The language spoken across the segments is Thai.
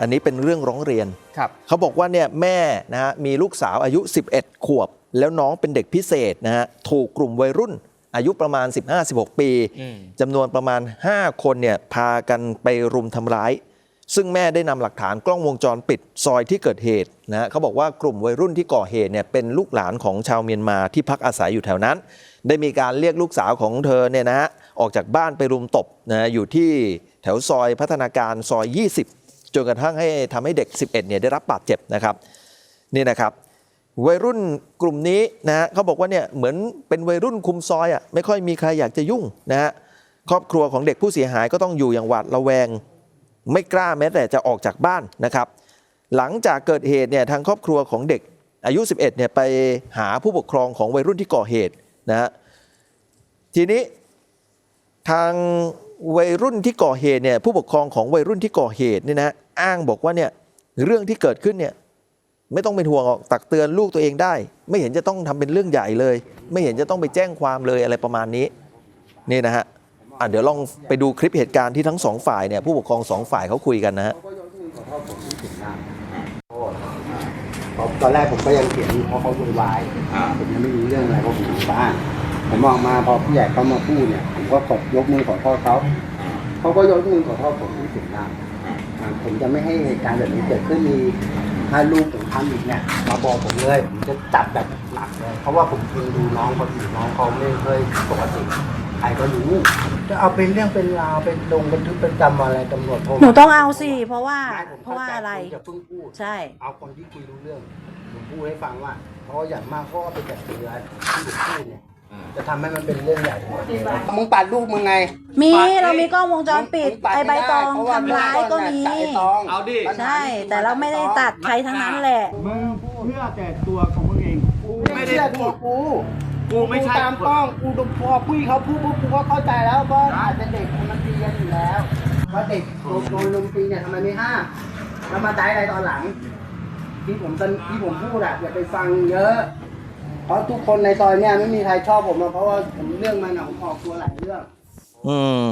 อันนี้เป็นเรื่องร้องเรียน ครับ เขาบอกว่าเนี่ยแม่นะฮะมีลูกสาวอายุ 11 ขวบ แล้วน้องเป็นเด็กพิเศษนะฮะถูกกลุ่มวัยรุ่น อายุประมาณ 15-16 ปีอืม จำนวนประมาณ 5 คนเนี่ยพากันไปรุมทำร้าย ซึ่งแม่ได้นำหลักฐานกล้องวงจรปิดซอยที่เกิดเหตุนะฮะเขาบอกว่ากลุ่มวัยรุ่นที่ก่อเหตุเนี่ยเป็นลูกหลานของชาวเมียนมาที่พักอาศัยอยู่แถวนั้น ได้มีการเรียกลูกสาวของเธอเนี่ยนะฮะออกจากบ้านไปรุมตบนะฮะอยู่ที่แถวซอยพัฒนาการซอย 20 จนกระทั่งให้ทำให้เด็ก 11เนี่ยได้รับบาดเจ็บนะครับนี่นะครับวัยรุ่นกลุ่มนี้นะฮะเขาบอกว่าเนี่ยเหมือนเป็นวัยรุ่นคุมซอยอะไม่ค่อยมีใครอยากจะยุ่งนะฮะครอบครัวของเด็กผู้เสียหายก็ต้องอยู่อย่างหวาดระแวง ไม่กล้าแม้แต่จะออกจากบ้านนะครับ หลังจากเกิดเหตุเนี่ยทางครอบครัวของเด็กอายุ 11เนี่ยไปหาผู้ปกครองของวัยรุ่นที่ก่อเหตุนะฮะทีนี้ทาง วัยรุ่นที่ก่อเหตุเนี่ยผู้ปกครองของวัยรุ่นที่ก่อเหตุเนี่ยนะอ้างบอกว่าเนี่ยเรื่องที่เกิดขึ้นเนี่ยไม่ต้องเป็นห่วงหรอกตักเตือนลูกตัวเองได้ ไม่เห็นจะต้องทำเป็นเรื่องใหญ่เลย ไม่เห็นจะต้องไปแจ้งความเลยอะไรประมาณนี้นี่นะฮะอะเดี๋ยวลองไปดูคลิปเหตุการณ์ที่ทั้งสองฝ่ายเนี่ยผู้ปกครองสองฝ่ายเขาคุยกันนะฮะตอนแรกผมก็ยังเขียนเพราะเขาวุ่นวายผมยังไม่รู้เรื่องอะไรเพราะผมอยู่บ้าน ผมมองมาพอผู้ใหญ่เขามาพูดเนี่ยผมก็กดยกมือขอโทษเขาเขาก็ยกมือขอโทษผมที่ถึงหน้าอ่าผมจะไม่ให้เหตุการณ์แบบนี้เกิดขึ้นมีถ้าลูกผมทำอีกเนี่ยมาบอกผมเลยผมจะจับแบบหนักเลยเพราะว่าผมเพิ่งดูน้องคนอื่นน้องเขาไม่เคยปกติใครก็รู้จะเอาเป็นเรื่องเป็นราวเป็นลงบันทึกประจำวันอะไรตำรวจโทรมาหนูต้องเอาสิเพราะว่าไม่ผมเพราะว่าอะไรคุณจะเพิ่งพูด ใช่ เอาคนที่คุยรู้เรื่องผมพูดให้ฟังว่าเพราะว่าอย่างมากเขาก็เป็นแบบเตือนที่ผมพูดเนี่ย จะทำให้มันเป็นเรื่องใหญ่มึงปัดลูกมึงไง มีปัดเรามีกล้องวงจรปิดมึปัไอใบตองม่ด้เพะว่ทำร้ายก็มีไอ้ตองเอาดิปัญหาใช่นี่คือแต่เราไม่ได้ตัดใครทั้งนั้นแหละ มึงเพื่อแต่ตัวของมึงเองกูไม่ได้พูดกูกูไม่ใช่ตามกล้องกูดูพอพี่เขาพูดปุ๊บกูก็เข้าใจแล้วว่าอาจจะเด็กมันตีกันอยู่แล้วว่าเด็กโดนโดนลุมตีเนี่ยทำไมไม่ห้ามแล้วมาได้อะไรตอนหลัง ที่ผมตอนที่ผมพูดอะอย่าไปฟังเยอะ เพราะทุกคนในซอยเนี่ยไม่มีใครชอบผมหรอกเพราะว่าผมเรื่องมันอะผมออกตัวหลายเรื่อง อืม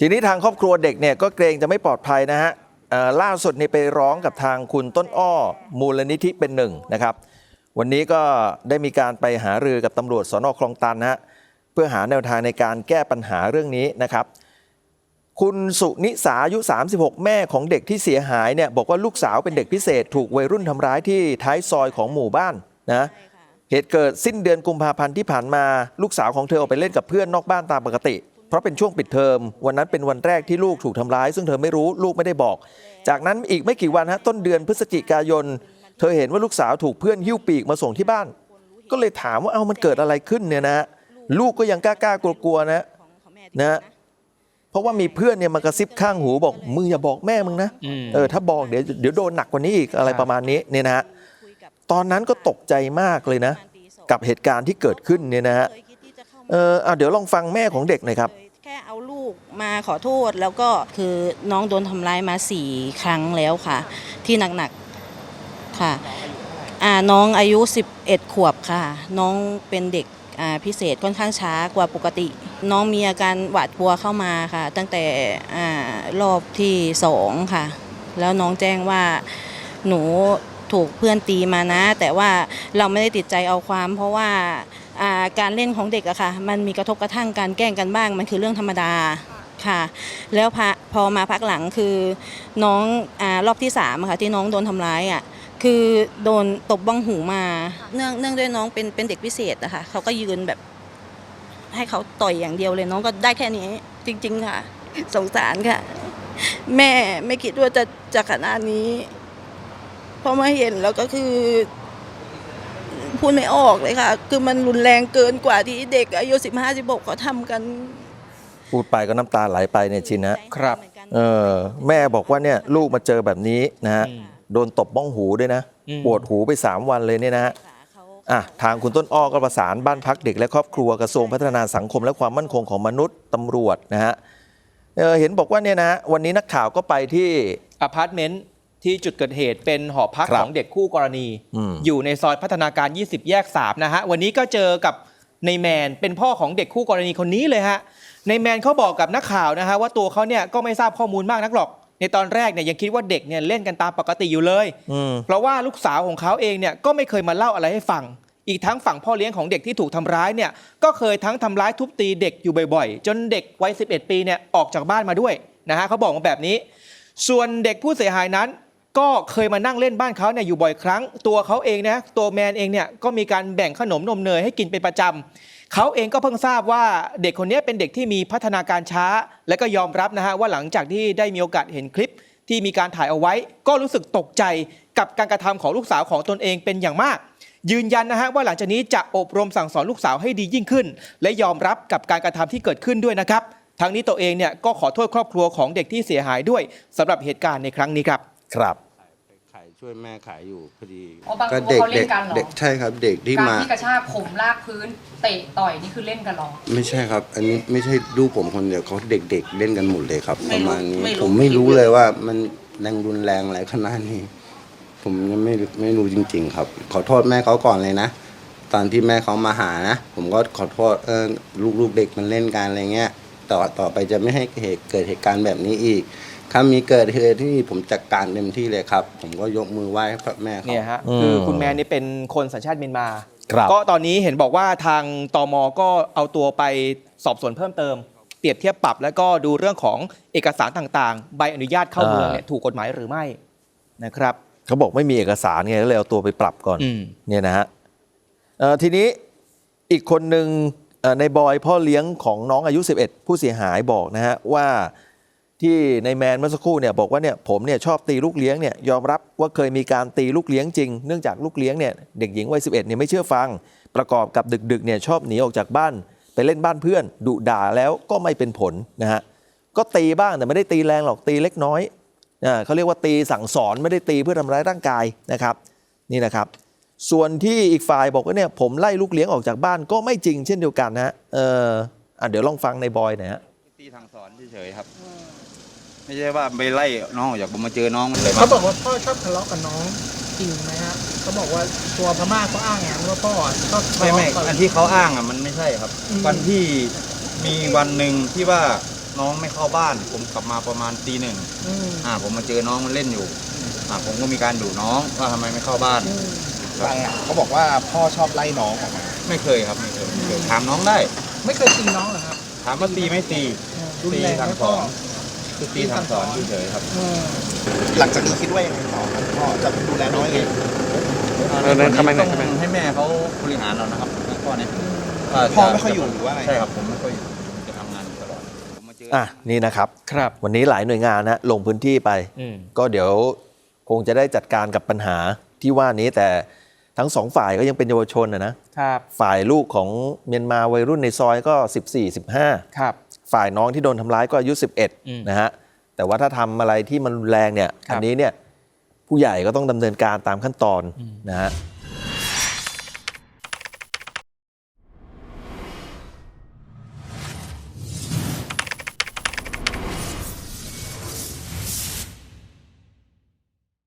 ทีนี้ทางครอบครัวเด็กเนี่ยก็เกรงจะไม่ปลอดภัยนะฮะเอ่อล่าสุดนี่ไปร้องกับทางคุณต้นอ้อ มูลนิธิเป็นหนึ่งนะครับ วันนี้ก็ได้มีการไปหารือกับตำรวจสนคลองตันนะฮะเพื่อหาแนวทางในการแก้ปัญหาเรื่องนี้นะครับ คุณสุนิสาอายุ 36 แม่ของเด็กที่เสียหายเนี่ยบอกว่าลูกสาวเป็นเด็กพิเศษ ถูกวัยรุ่นทำร้ายที่ท้ายซอยของหมู่บ้านนะ เหตุเกิดสิ้นเดือนกุมภาพันธ์ที่ผ่านมาลูกสาวของเธอออกไปเล่นกับเพื่อนนอกบ้านตามปกติ เพราะเป็นช่วงปิดเทอม วันนั้นเป็นวันแรกที่ลูกถูกทำร้าย ซึ่งเธอไม่รู้ลูกไม่ได้บอก จากนั้นอีกไม่กี่วันฮะต้นเดือนพฤศจิกายน เธอเห็นว่าลูกสาวถูกเพื่อนหิ้วปีกมาส่งที่บ้าน ก็เลยถามว่าเอ้ามันเกิดอะไรขึ้นเนี่ยนะลูกก็ยังกล้าๆกลัวๆนะนะเพราะว่ามีเพื่อนเนี่ยมากระซิบข้างหูบอกมึงอย่าบอกแม่มึงนะอืมเออถ้าบอกเดี๋ยวเดี๋ยวโดนหนักกว่านี้อีกอะไรประมาณนี้เนี่ยนะฮะ ตอนนั้นก็ตกใจมากเลยนะ กับเหตุการณ์ที่เกิดขึ้นเนี่ยนะฮะเออเอเดี๋ยวลองฟังแม่ของเด็กหน่อยครับแค่เอาลูกมาขอโทษแล้วก็คือน้องโดนทำร้ายมาสี่ครั้งแล้วค่ะ ที่หนักๆค่ะอ่าน้องอายุ 11 ขวบค่ะ น้องเป็นเด็กอ่าพิเศษค่อนข้างช้ากว่าปกติ น้องมีอาการหวาดกลัวเข้ามาค่ะ ตั้งแต่อารอบที่สองค่ะ แล้วน้องแจ้งว่าหนู ถูกเพื่อนตีมานะ แต่ว่าเราไม่ได้ติดใจเอาความ เพราะว่าการเล่นของเด็กอะค่ะ มันมีกระทบกระทั่งการแกล้งกันบ้าง มันคือเรื่องธรรมดาค่ะ แล้วพอพอมาพักหลังคือน้องอรอบที่สามค่ะที่น้องโดนทำร้ายอะคือโดนตบบ้องหูมา เนื่องเนื่องด้วยน้องเป็นเป็นเด็กพิเศษอะค่ะเขาก็ยืนแบบให้เขาต่อยอย่างเดียวเลยน้องก็ได้แค่นี้จริง ๆ ค่ะ สงสารค่ะ แม่ไม่คิดว่าจะจะขนาดนี้ พอมาเห็นแล้วก็คือพูดไม่ออกเลยค่ะ คือมันรุนแรงเกินกว่าที่เด็กอายุสิบห้าสิบหกเขาทำกัน พูดไปก็น้ำตาไหลไปเนี่ยชินนะครับ เออแม่บอกว่าเนี่ยลูกมาเจอแบบนี้นะฮะอืมโดนตบบ้องหูด้วยนะ อืม ปวดหูไป 3 วันเลยเนี่ยนะฮะอะทางคุณต้นอ้อก็ประสานบ้านพักเด็กและครอบครัวกระทรวงพัฒนาสังคม และความมั่นคงของมนุษย์ตำรวจนะฮะเออเห็นบอกว่าเนี่ยนะวันนี้นักข่าวก็ไปที่อพาร์ตเมนต์ ที่จุดเกิดเหตุเป็นหอพักครับของเด็กคู่กรณีอืมอยู่ในซอยพัฒนาการ 20 แยก 3 นะฮะ วันนี้ก็เจอกับในแมนเป็นพ่อของเด็กคู่กรณีคนนี้เลยฮะในแมนเขาบอกกับนักข่าวนะฮะว่าตัวเขาเนี่ยก็ไม่ทราบข้อมูลมากนักหรอก ในตอนแรกเนี่ยยังคิดว่าเด็กเนี่ยเล่นกันตามปกติอยู่เลยอืมเพราะว่าลูกสาวของเขาเองเนี่ยก็ไม่เคยมาเล่าอะไรให้ฟัง อีกทั้งฝั่งพ่อเลี้ยงของเด็กที่ถูกทำร้ายเนี่ยก็เคยทั้งทำร้ายทุบตีเด็กอยู่บ่อยๆ จนเด็กวัย 11 ปีเนี่ยออกจากบ้านมาด้วยนะฮะเขาบอกมาแบบนี้ ส่วนเด็กผู้เสียหายนั้น ก็เคยมานั่งเล่นบ้านเขาเนี่ยอยู่บ่อยครั้ง ตัวเขาเองนะตัวแมนเองเนี่ยก็มีการแบ่งขนมนมเนยให้กินเป็นประจำเขาเองก็เพิ่งทราบว่าเด็กคนนี้เป็นเด็กที่มีพัฒนาการช้า และก็ยอมรับนะฮะว่าหลังจากที่ได้มีโอกาสเห็นคลิปที่มีการถ่ายเอาไว้ ก็รู้สึกตกใจกับการกระทำของลูกสาวของตนเองเป็นอย่างมาก ยืนยันนะฮะว่าหลังจากนี้จะอบรมสั่งสอนลูกสาวให้ดียิ่งขึ้น และยอมรับกับการกระทำที่เกิดขึ้นด้วยนะครับทั้งนี้ตัวเองเนี่ยก็ขอโทษครอบครัวของเด็กที่เสียหายด้วยสำหรับเหตุการณ์ในครั้งนี้ครับ ครับขายช่วยแม่ขายอยู่พอดีอ๋อบางก็ตัวเด็กเขาเล่เด็นกกันเหรอเด็กใช่ครับ เด็กที่การมา ที่กระชากผมลากพื้นเตะต่อยนี่คือเล่นกันเหรอ ไม่ใช่ครับ อันนี้ไม่ใช่ลูกผมคนเดียวเขาเด็กๆเล่นกันหมดเลยครับไม่ประรู้มาณนี้ ไม่รู้ ผมไม่รู้เลยว่ามันแรงรุนแรงอะไรขนาดนี้ ผมยังไม่ไม่รู้จริง ๆ ครับ ขอโทษแม่เขาก่อนเลยนะตอนที่แม่เขามาหานะผมก็ขอโทษเออลูกๆเด็กมันเล่นกันอะไรเงี้ย ต่อต่อไปจะไม่ให้เหตุเกิดเหตุการณ์แบบนี้อีก ถ้ามีเกิดเหตุที่นี่ผมจัดการเต็มที่เลยครับ ผมก็ยกมือไหว้พระแม่เขาเนี่ยฮะอืมคือคุณแมนนี่เป็นคนสัญชาติเมียนมา ครับ ก็ตอนนี้เห็นบอกว่าทางตมก็เอาตัวไปสอบสวนเพิ่มเติม เปรียบเทียบปรับแล้วก็ดูเรื่องของเอกสารต่างๆ ใบอนุญาตเข้าเมืองเนี่ยถูกกฎหมายหรือไม่นะครับ เขาบอกไม่มีเอกสารไงก็เลยเอาตัวไปปรับก่อนอืม เนี่ยนะฮะเอ่อทีนี้อีกคนหนึ่งเอ่อ ในบอยพ่อเลี้ยงของน้องอายุ 11 ผู้เสียหายบอกนะฮะว่าที่ในแมนเมื่อสักครู่เนี่ยบอกว่าเนี่ยผมเนี่ยชอบตีลูกเลี้ยงเนี่ยยอมรับว่าเคยมีการตีลูกเลี้ยงจริง เนื่องจากลูกเลี้ยงเนี่ยเด็กหญิงวัย11เนี่ยไม่เชื่อฟัง ประกอบกับดึกๆเนี่ยชอบหนีออกจากบ้าน ไปเล่นบ้านเพื่อนดุด่าแล้วก็ไม่เป็นผลนะฮะก็ตีบ้างแต่ไม่ได้ตีแรงหรอกตีเล็กน้อยอ่าเขาเรียกว่าตีสั่งสอนไม่ได้ตีเพื่อทำร้ายร่างกายนะครับ นี่นะครับ ส่วนที่อีกฝ่ายบอกว่าเนี่ยผมไล่ลูกเลี้ยงออกจากบ้านก็ไม่จริงเช่นเดียวกันนะฮะเอออะเดี๋ยวลองฟังในบอยหน่อยฮะตีทางสอนเฉยๆครับ ไม่ใช่ว่าไปไล่น้องออกจากผมมาเจอน้องมันเลยเขาบอกว่าพ่อชอบทะเลาะกับน้องจริงไหมฮะเขาบอกว่าตัวพม่าเขาอ้างอย่างนั้นว่าพ่อชอบทะไม่ไม่เลาะกับ อันที่เขาอ้างอะมันไม่ใช่ครับ อืม วันที่มีวันหนึ่งที่ว่าน้องไม่เข้าบ้าน ผมกลับมาประมาณตีหนึ่งอืมอ่าผมมาเจอน้องมันเล่นอยู่อ่าผมก็มีการดุน้องว่าทำไมไม่เข้าบ้าน อืม ครับเขาบอกว่าพ่อชอบไล่น้องออกมา ไม่เคยครับไม่เคยไม่เคยถามน้องได้ ไม่เคยตีน้องเหรอครับถามว่าตีไม่ตีเออรุนตีแรงทางไหมสพ่ออนคือตีทางสอนเฉยๆครับเออหลังจากนี้คิดว่ายังไงต่อครับพ่อจะดูแลน้องยังไงเดินเข้าไปหน่อย ต้องให้แม่เขาบริหารเรานะครับข้อนี้ว่าจะพ่อไม่ค่อยอยู่หรือว่าไงใช่ครับผมไม่ค่อยอยู่จะทำงานอยู่ตลอดผมมาเจอ อะนี่นะครับ ครับ วันนี้หลายหน่วยงานนะลงพื้นที่ไป อืม ก็เดี๋ยวคงจะได้จัดการกับปัญหาที่ว่านี้แต่ ทั้งสองฝ่ายก็ยังเป็นเยาวชนนะนะครับฝ่ายลูกของเมียนมาวัยรุ่นในซอยก็ 14 15ครับฝ่ายน้องที่โดนทำร้ายก็อายุอืม11นะฮะแต่ว่าถ้าทำอะไรที่มันรุนแรงเนี่ยครับอันนี้เนี่ยผู้ใหญ่ก็ต้องดำเนินการตามขั้นตอนอืมนะฮะ